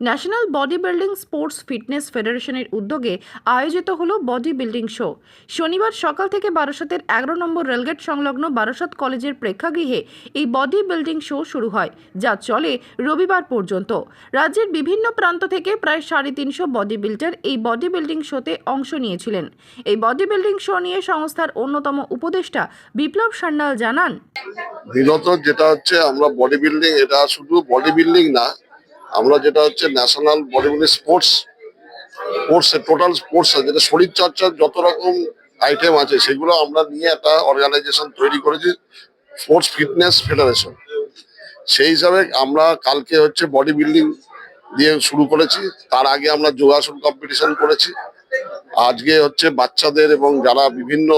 National body building sports fitness ফেডারেশনের উদ্যোগে আয়োজিত হলো বডি বিল্ডিং শো। শনিবার সকাল থেকে বারাসতের এগারো নম্বর রেলগেট সংলগ্ন বারাসত কলেজের প্রেক্ষাগৃহে এই বডি বিল্ডিং শো শুরু হয়, যা চলে রবিবার পর্যন্ত। রাজ্যের বিভিন্ন প্রান্ত থেকে প্রায় সাড়ে তিনশো বডি বিল্ডার এই বডি বিল্ডিং শোতে অংশ নিয়েছিলেন। এই বডি বিল্ডিং শো নিয়ে সংস্থার অন্যতম উপদেষ্টা বিপ্লব সান্যাল জানান বিগত যেটা হচ্ছে আমরা বডি বিল্ডিং এটা শুধু বডি বিল্ডিং না আমরা যেটা হচ্ছে national body building sports sports total sports যেটা শরীর চর্চার যত রকম আইটেম আছে, সেগুলো আমরা নিয়ে একটা অর্গানাইজেশন তৈরি করেছি স্পোর্টস ফিটনেস ফেডারেশন সেই হিসাবে আমরা কালকে হচ্ছে বডি বিল্ডিং দিয়ে শুরু করেছি, তার আগে আমরা যোগাসন কম্পিটিশন করেছি। আজকে হচ্ছে বাচ্চাদের এবং যারা বিভিন্ন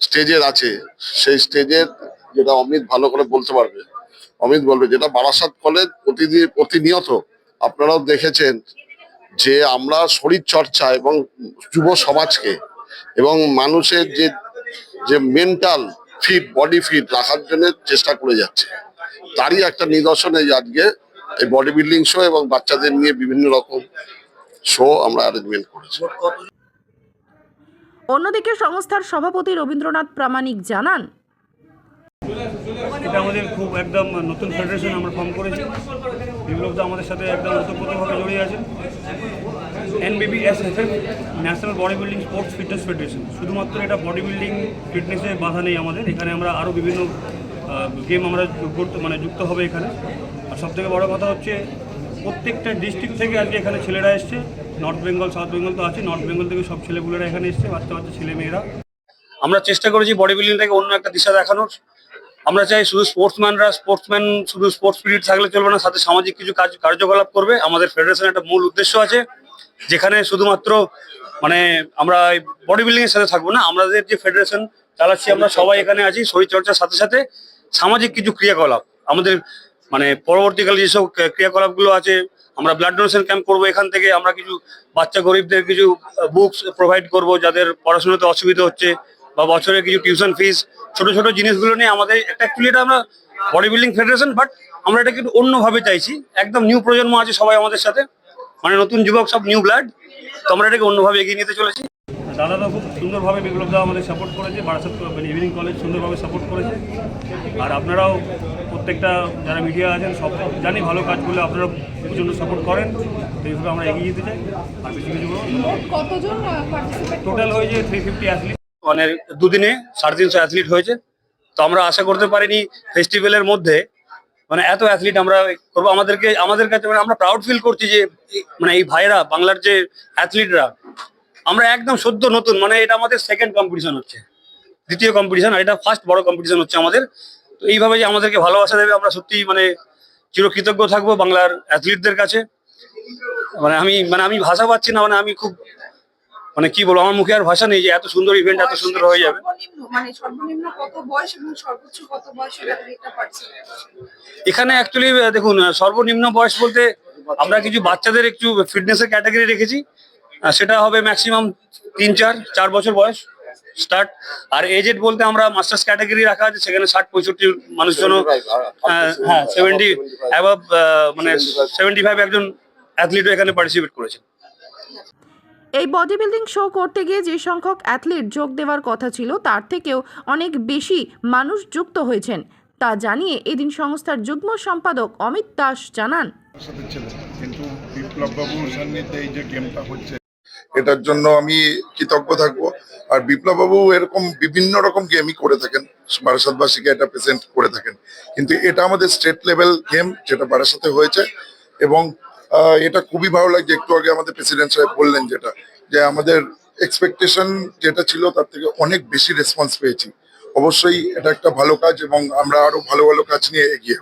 স্টেজের আছে, সেই স্টেজের যেটা অমিত ভালো করে বলতে পারবে, অমিত বলবে, যেটা বারাসাত কলেজ প্রতিদিন প্রতিনিয়ত আপনারাও দেখেছেন যে আমরা শরীর চর্চা এবং যুব সমাজকে এবং মানুষের যে যে মেন্টাল ফিট বডি ফিট রাখার জন্য চেষ্টা করে যাচ্ছে। তারই একটা নিদর্শন এই আজকে এই বডি বিল্ডিং শো এবং বাচ্চাদের নিয়ে বিভিন্ন রকম শো আমরা অ্যারেঞ্জমেন্ট করেছি। অন্যদিকে সংস্থার সভাপতি রবীন্দ্রনাথ প্রামাণিক জানান এটা আমাদের খুব একদম নতুন ফেডারেশন আমরা ফর্ম করেছি। বিপ্লব দা আমাদের সাথে একদম ওতপ্রোতভাবে জড়িয়ে আছেন NBBSFF national body building sports fitness federation শুধুমাত্র এটা বডি বিল্ডিং ফিটনেসে বাধা নেই আমাদের। এখানে আমরা আরও বিভিন্ন গেম আমরা করতে মানে যুক্ত হবে এখানে। আর সবথেকে বড় কথা হচ্ছে, প্রত্যেকটা ডিস্ট্রিক্ট থেকে আজকে এখানে ছেলেরা এসছে। নর্থ বেঙ্গল সাউথ বেঙ্গল তো আছে। নর্থ বেঙ্গল থেকে সব ছেলেপুলেরা এখানে এসছে বাচ্চা বাচ্চা ছেলে মেয়েরা আমরা চেষ্টা করেছি বডি বিল্ডিংটাকে অন্য একটা দিশা দেখানোর। আমরা চাই শুধু স্পোর্টসম্যানরা স্পোর্টসম্যান শুধু স্পোর্টস স্পিরিট থাকলে চলবে না, সাথে সামাজিক কিছু কাজ, কার্যকলাপ করবে। আমাদের ফেডারেশনের একটা মূল উদ্দেশ্য আছে, যেখানে শুধুমাত্র মানে আমরা বডি বিল্ডিং এর সাথে থাকব না, আমাদের যে ফেডারেশন চালাচ্ছি, আমরা সবাই এখানে আছি, শরীরচর্চার সাথে সাথে সামাজিক কিছু ক্রিয়াকলাপ। আমাদের মানে পরবর্তীকালে যেসব ক্রিয়া- ক্রিয়াকলাপগুলো আছে, আমরা ব্লাড ডোনেশন ক্যাম্প করব এখান থেকে, আমরা কিছু বাচ্চা গরিবদের কিছু বুকস প্রোভাইড করব, যাদের পড়াশোনাতে অসুবিধা হচ্ছে, বা বছরে কিছু টিউশন ফিস ছোট ছোট জিনিসগুলো নিয়ে আমাদের একটা অ্যাকচুয়ালি এটা আমরা বডি বিল্ডিং ফেডারেশন বাট আমরা এটাকে একটু অন্যভাবে চাইছি। একদম নিউ প্রজন্ম আছে সবাই আমাদের সাথে। মানে নতুন যুবক সব নিউ ব্লাড তো আমরা এটাকে অন্যভাবে এগিয়ে নিতে চলেছি। দাদাদা খুব সুন্দরভাবে বিপ্লব দা আমাদের সাপোর্ট করেছে বারাসাত মানে ইভিনিং কলেজ সুন্দরভাবে সাপোর্ট করেছে। আর আপনারাও প্রত্যেকটা যারা মিডিয়া আছেন সব জানি ভালো কাজগুলো আপনারা প্রচণ্ড সাপোর্ট করেন। তো এইভাবে আমরা এগিয়ে যেতে চাই। আর বেশি কিছু টোটাল হয়েছে থ্রি ফিফটি অ্যাথলিট মানে দুদিনে সাড়ে তিনশো অ্যাথলিট হয়েছে। তো আমরা আশা করতে পারিনি ফেস্টিভ্যালের মধ্যে মানে এত অ্যাথলিট আমরা করব। আমাদেরকে, আমাদের কাছে মানে আমরা প্রাউড ফিল করছি যে মানে এই ভাইরা বাংলার যে অ্যাথলিটরা আমরা একদম সদ্য নতুন মানে এটা আমাদের সেকেন্ড কম্পিটিশন হচ্ছে। দ্বিতীয় কম্পিটিশন আর এটা ফার্স্ট বড় কম্পিটিশন হচ্ছে আমাদের। তো এইভাবে যে আমাদেরকে ভালোবাসা দেবে, আমরা সত্যি মানে চিরকৃতজ্ঞ থাকব বাংলার অ্যাথলিটদের কাছে। মানে আমি মানে আমি ভাষা পাচ্ছি না মানে আমি খুব মানে কি বলব আমার মুখে আর ভাষা নেই যে এত সুন্দর ইভেন্ট এত সুন্দর হয়ে যাবে। সর্বনিম্ন মানে এখানে অ্যাকচুয়ালি দেখুন সর্বনিম্ন বয়স বলতে আমরা কিছু বাচ্চাদের একটু ফিটনেসের ক্যাটাগরি রেখেছি। সেটা হবে ম্যাক্সিমাম তিন চার চার বছর বয়স স্টার্ট আর এজেড বলতে আমরা মাস্টার্স ক্যাটাগরি রাখা আছে সেখানে ষাট পঁয়ষট্টি মানুষজন হ্যাঁ সেভেন্টি অ্যাবাভ মানে সেভেন্টি ফাইভ একজন অ্যাথলিটও এখানে পার্টিসিপেট করেছেন এই বডি বিল্ডিং শো করতে গিয়ে যে সংখ্যক অ্যাথলিট যোগ দেওয়ার কথা ছিল তার থেকেও অনেক বেশি মানুষ যুক্ত হয়েছেন। তা জানিয়ে এদিন সংস্থার যুগ্ম সম্পাদক অমিত দাস জানান। কিন্তু বিপ্লব বাবুর সান্নিধ্যে এই যে গেমটা হচ্ছে এটার জন্য আমি কৃতজ্ঞ থাকব। আর বিপ্লব বাবু এরকম বিভিন্ন রকম গেমই করে থাকেন বারাসাতবাসীকে এটা প্রেজেন্ট করে থাকেন। কিন্তু এটা আমাদের স্টেট লেভেল গেম যেটা বারাসাতে হয়েছে এবং এটা খুবই ভালো লাগছে। একটু আগে আমাদের প্রেসিডেন্ট সাহেব বললেন যেটা, যে আমাদের এক্সপেকটেশন যেটা ছিল তার থেকে অনেক বেশি রেসপন্স পেয়েছি। অবশ্যই এটা একটা ভালো কাজ এবং আমরা আরও ভালো ভালো কাজ নিয়ে এগিয়ে